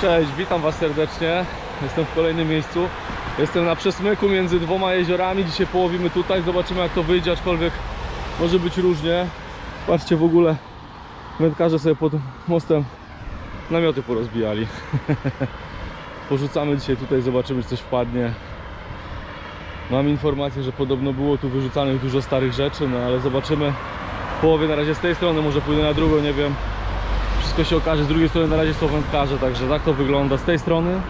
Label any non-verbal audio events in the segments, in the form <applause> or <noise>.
Cześć, witam Was serdecznie. Jestem w kolejnym miejscu. Jestem na przesmyku między dwoma jeziorami. Dzisiaj połowimy tutaj. Zobaczymy jak to wyjdzie, aczkolwiek może być różnie. Patrzcie w ogóle, wędkarze sobie pod mostem namioty porozbijali. <laughs> Porzucamy dzisiaj tutaj, zobaczymy czy coś wpadnie. Mam informację, że podobno było tu wyrzucanych dużo starych rzeczy, no ale zobaczymy. Połowie na razie z tej strony, może pójdę na drugą, nie wiem. Wszystko się okaże, z drugiej strony na razie są wędkarze, także tak to wygląda z tej strony.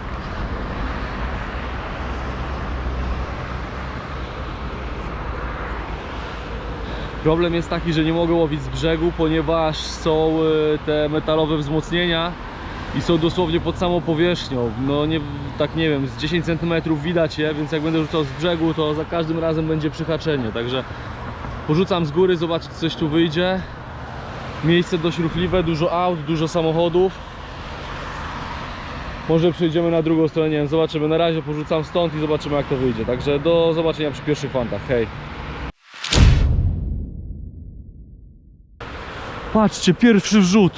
Problem jest taki, że nie mogę łowić z brzegu, ponieważ są y, te metalowe wzmocnienia i są dosłownie pod samą powierzchnią. No nie, tak nie wiem, z 10 cm widać je, więc jak będę rzucał z brzegu, to za każdym razem będzie przyhaczenie. Także porzucam z góry, zobaczyć czy coś tu wyjdzie. Miejsce dość ruchliwe, dużo aut, dużo samochodów. Może przejdziemy na drugą stronę, nie wiem, zobaczymy. Na razie porzucam stąd i zobaczymy jak to wyjdzie. Także do zobaczenia przy pierwszych fantach. Hej. Patrzcie, pierwszy wrzut.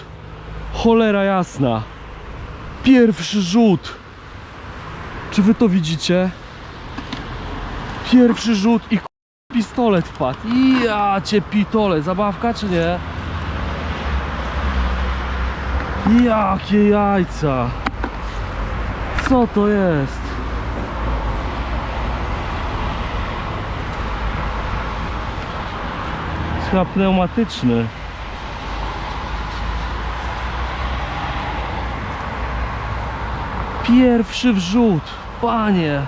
Cholera jasna. Pierwszy rzut. Czy wy to widzicie? Pierwszy rzut i pistolet wpadł. Ja cię pitole. Zabawka czy nie? Jakie jajca. Co to jest? Chyba pneumatyczny. Pierwszy wrzut, panie.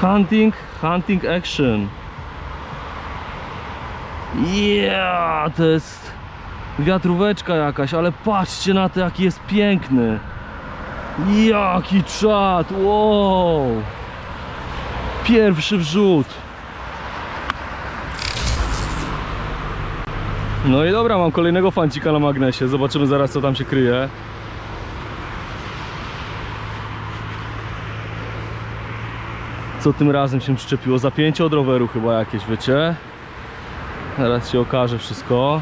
Hunting, hunting action. Yeah, to jest wiatróweczka jakaś, ale patrzcie na to, jaki jest piękny. Jaki czad, wow. Pierwszy wrzut. No i dobra, mam kolejnego fancika na magnesie. Zobaczymy zaraz co tam się kryje. Co tym razem się przyczepiło? Zapięcie od roweru chyba jakieś, wiecie? Zaraz się okaże wszystko.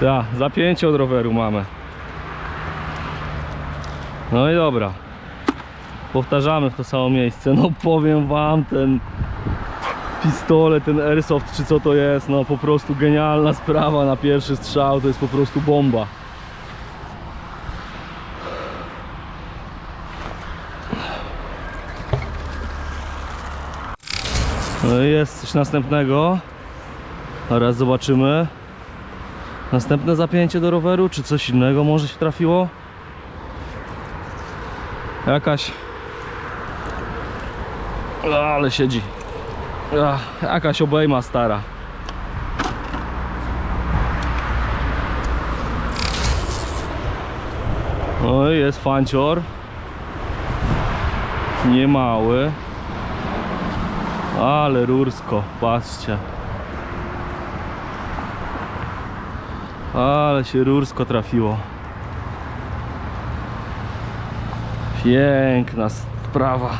Tak, zapięcie od roweru mamy. No i dobra. Powtarzamy w to samo miejsce. No powiem wam, ten pistolet, ten airsoft czy co to jest, no po prostu genialna sprawa na pierwszy strzał, to jest po prostu bomba. No jest coś następnego. Teraz zobaczymy. Następne zapięcie do roweru, czy coś innego może się trafiło? Jakaś... Ale siedzi. Jakaś obejma stara. No i jest fancior. Niemały. Ale rursko, patrzcie. Ale się rursko trafiło. Piękna sprawa.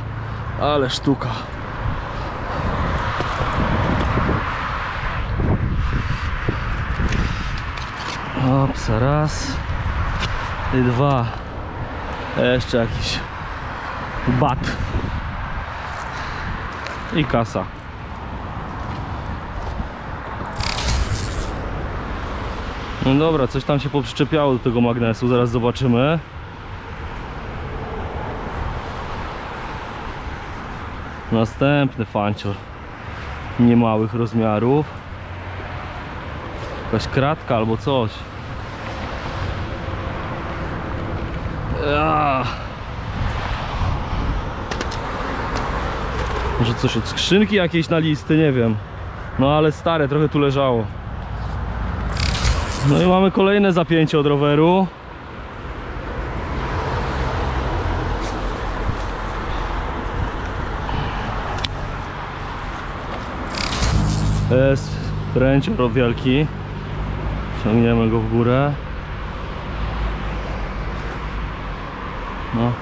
Ale sztuka. Opsa, raz i dwa. Jeszcze jakiś bat. I kasa. No dobra, coś tam się poprzyczepiało do tego magnesu, zaraz zobaczymy. Następny fancior niemałych rozmiarów. Jakaś kratka albo coś. Ja. Może coś od skrzynki jakiejś na listy, nie wiem. No ale stare, trochę tu leżało. No i mamy kolejne zapięcie od roweru. Jest ręcior wielki. Ciągniemy go w górę. No.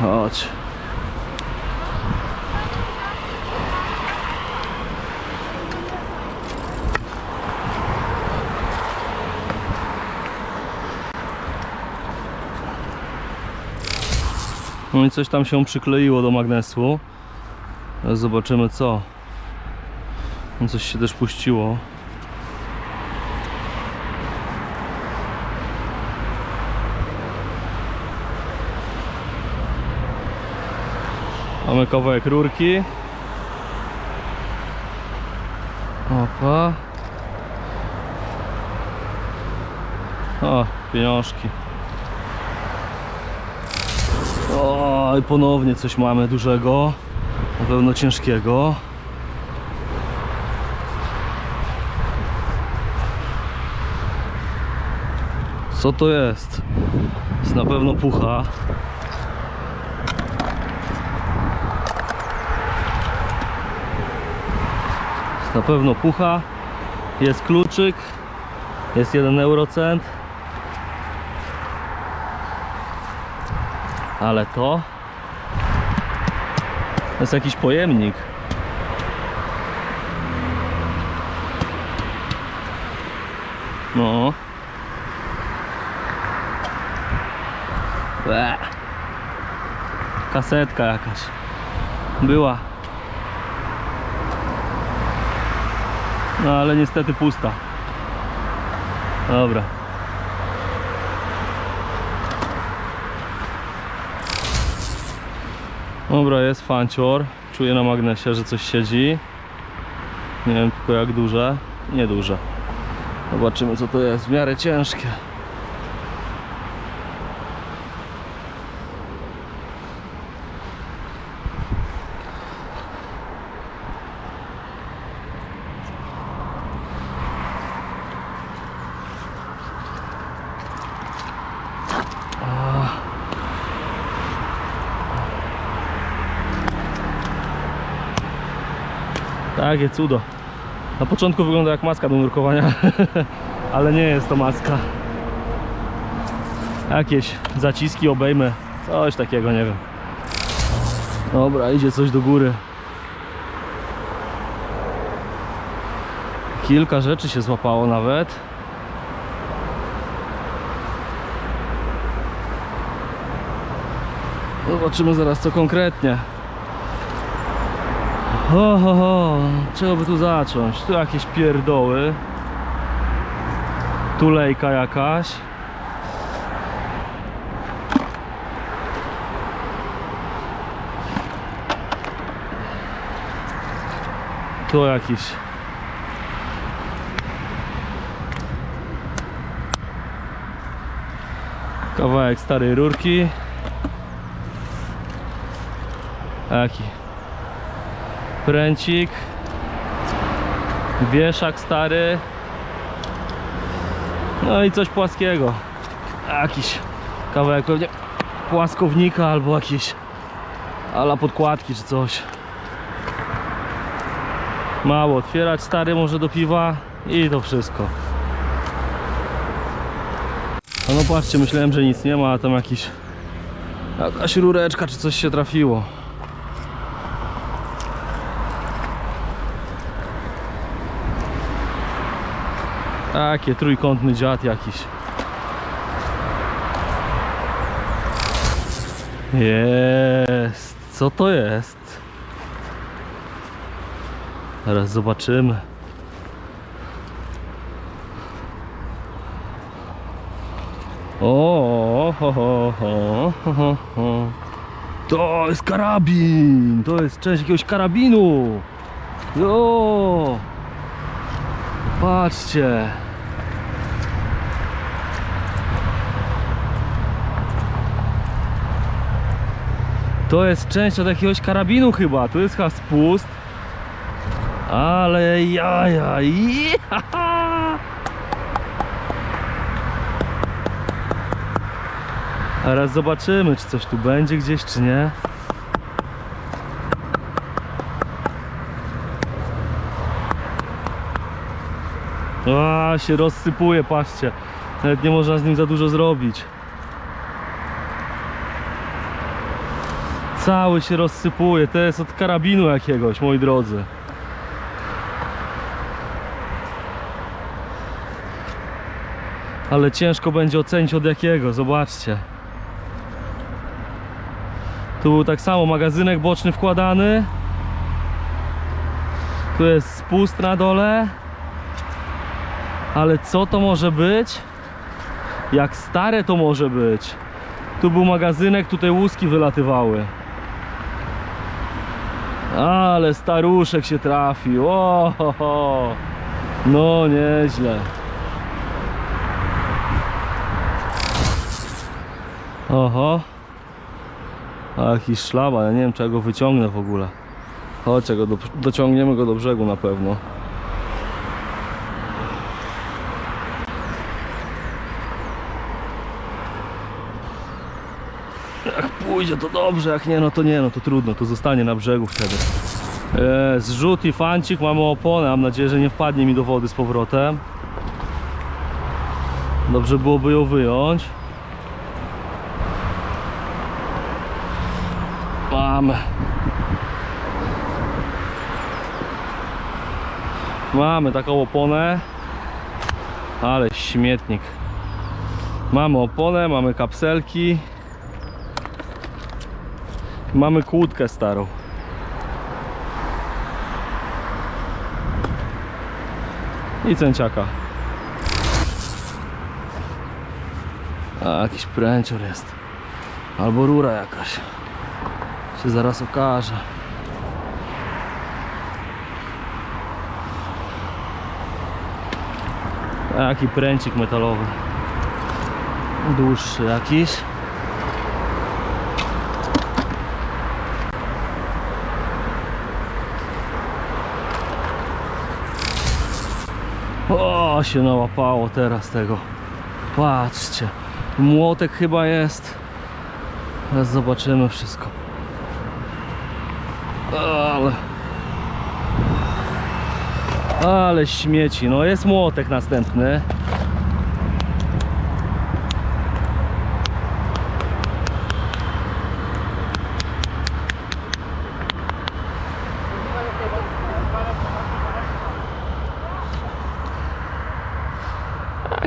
Chodź. No i coś tam się przykleiło do magnesu. Zobaczymy co. No coś się też puściło. Mamy kawałek rurki. Opa. O, pieniążki. I ponownie coś mamy dużego. Na pewno ciężkiego. Co to jest? Jest na pewno pucha. Jest na pewno pucha. Jest kluczyk. Jest jeden eurocent. Ale to to jest jakiś pojemnik. No. Ble. Kasetka jakaś. Była. No ale niestety pusta. Dobra. Dobra, jest fancior. Czuję na magnesie, że coś siedzi. Nie wiem tylko jak duże. Nieduże. Zobaczymy co to jest. W miarę ciężkie. Takie cudo. Na początku wygląda jak maska do nurkowania, <laughs> ale nie jest to maska. Jakieś zaciski obejmę, coś takiego, nie wiem. Dobra, idzie coś do góry. Kilka rzeczy się złapało nawet. Zobaczymy zaraz co konkretnie. Ho, ho, czego by tu zacząć? Tu jakieś pierdoły. Tu lejka jakaś. Tu jakiś. Kawałek starej rurki. Taki pręcik wieszak stary. No i coś płaskiego. Jakiś kawałek pewnie płaskownika albo jakiś ala podkładki czy coś. Mało otwierać stary może do piwa i to wszystko. No, no patrzcie myślałem że nic nie ma a tam jakiś jakaś rureczka czy coś się trafiło Takie trójkątny dziad jakiś. Jest. Co to jest? Teraz zobaczymy. O, ho, ho, ho, ho, ho. To jest karabin! To jest część jakiegoś karabinu! Jo! Patrzcie! To jest część od jakiegoś karabinu chyba. Tu jest chyba spust. Ale jaja. Jehaha. Teraz zobaczymy, czy coś tu będzie gdzieś, czy nie. A, się rozsypuje, patrzcie. Nawet nie można z nim za dużo zrobić. Cały się rozsypuje. To jest od karabinu jakiegoś, moi drodzy. Ale ciężko będzie ocenić od jakiego, zobaczcie. Tu był tak samo magazynek boczny wkładany. Tu jest spust na dole. Ale co to może być? Jak stare to może być? Tu był magazynek, tutaj łuski wylatywały. Ale staruszek się trafił. O, ho, ho. No nieźle. Oho. A jakiś szlaba, ja nie wiem czy ja go wyciągnę w ogóle. Chodź, ja go do, dociągniemy go do brzegu na pewno. Jak pójdzie to dobrze, jak nie no to nie, no to trudno, to zostanie na brzegu wtedy. E, zrzut i fancik, mamy oponę, mam nadzieję, że nie wpadnie mi do wody z powrotem. Dobrze byłoby ją wyjąć. Mamy. Mamy taką oponę. Ale śmietnik. Mamy oponę, mamy kapselki. Mamy kłódkę starą. I cęciaka. A jakiś pręcior jest. Albo rura jakaś. Się zaraz okaże. Taki pręcik metalowy. Dłuższy jakiś. Się nałapało teraz tego. Patrzcie. Młotek chyba jest. Teraz zobaczymy wszystko. Ale. Ale śmieci. No jest młotek następny.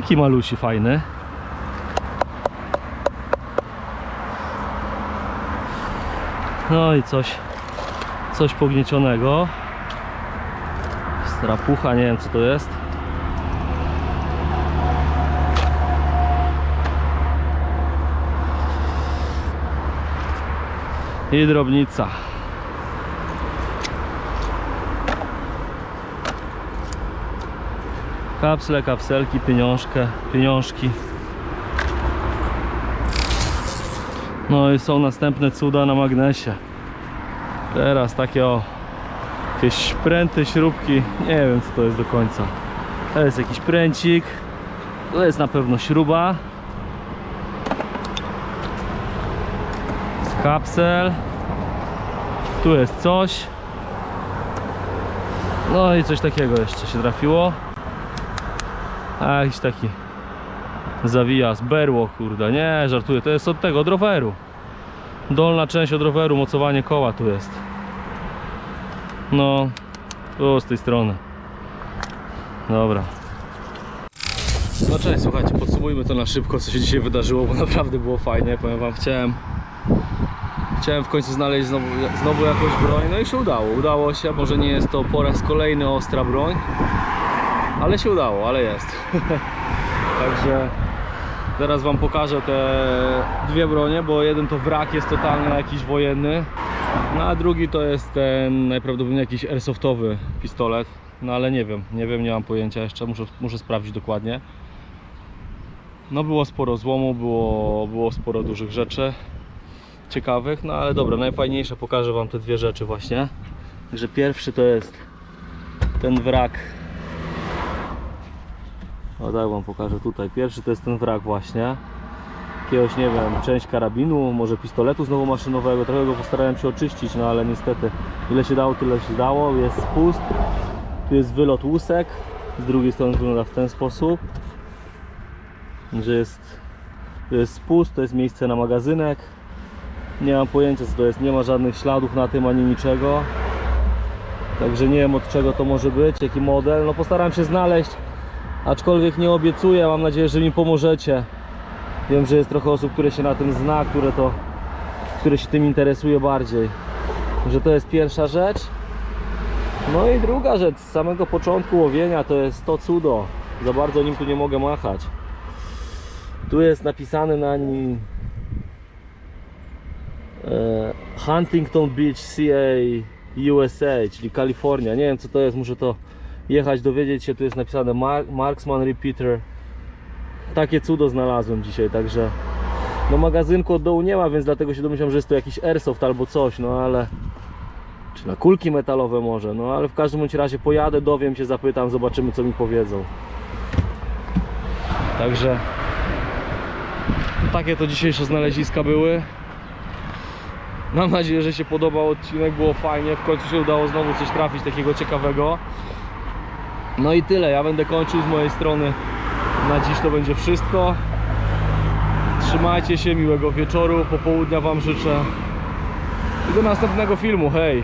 Taki malusi fajny. No i coś coś pogniecionego. Strapucha, nie wiem co to jest. I drobnica. Kapsle, kapselki, pieniążkę, pieniążki. No i są następne cuda na magnesie. Teraz takie o jakieś pręty, śrubki, nie wiem co to jest do końca. To jest jakiś pręcik, to jest na pewno śruba. Kapsel. Tu jest coś. No i coś takiego jeszcze się trafiło. A jakiś taki zawijas, berło kurde, nie żartuję, to jest od tego, od roweru. Dolna część od roweru, mocowanie koła tu jest. No, tu z tej strony. Dobra. No cześć, słuchajcie, podsumujmy to na szybko, co się dzisiaj wydarzyło, bo naprawdę było fajnie, powiem wam, chciałem chciałem w końcu znaleźć znowu, znowu jakąś broń, no i się udało, udało się, może nie jest to po raz kolejny ostra broń, ale się udało, ale jest. <laughs> Także Zaraz wam pokażę te dwie bronie, bo jeden to wrak jest totalny jakiś wojenny, no a drugi to jest ten najprawdopodobniej jakiś airsoftowy pistolet. No ale nie wiem, nie wiem, nie mam pojęcia jeszcze, muszę, muszę sprawdzić dokładnie. No było sporo złomu, było, było sporo dużych rzeczy ciekawych, no ale dobra, najfajniejsze pokażę wam te dwie rzeczy właśnie. Także pierwszy to jest ten wrak o tak wam pokażę tutaj. Pierwszy to jest ten wrak właśnie. Jakiegoś, nie wiem, część karabinu, może pistoletu znowu maszynowego. Trochę go postarałem się oczyścić, no ale niestety ile się dało, tyle się dało. Jest spust. Tu jest wylot łusek. Z drugiej strony wygląda w ten sposób. Że jest, jest spust, to jest miejsce na magazynek. Nie mam pojęcia co to jest, nie ma żadnych śladów na tym ani niczego. Także nie wiem od czego to może być, jaki model. No postaram się znaleźć aczkolwiek nie obiecuję, mam nadzieję, że mi pomożecie. Wiem, że jest trochę osób, które się na tym zna, które to który się tym interesuje bardziej. Że to jest pierwsza rzecz. No i druga rzecz, z samego początku łowienia to jest to cudo. Za bardzo nim tu nie mogę machać. Tu jest napisane na nim e, Huntington Beach, CA, USA, czyli Kalifornia. Nie wiem co to jest, muszę to jechać, dowiedzieć się. Tu jest napisane Mar Marksman Repeater. Takie cudo znalazłem dzisiaj, także no magazynku od dołu nie ma, więc dlatego się domyślam, że jest to jakiś airsoft albo coś, no ale czy na kulki metalowe może, no ale w każdym bądź razie pojadę, dowiem się, zapytam, zobaczymy co mi powiedzą. Także takie to dzisiejsze znaleziska były. Mam nadzieję, że się podobał odcinek, było fajnie. W końcu się udało znowu coś trafić takiego ciekawego. No i tyle, ja będę kończył z mojej strony. Na dziś to będzie wszystko. Trzymajcie się, miłego wieczoru, popołudnia Wam życzę. I do następnego filmu, hej!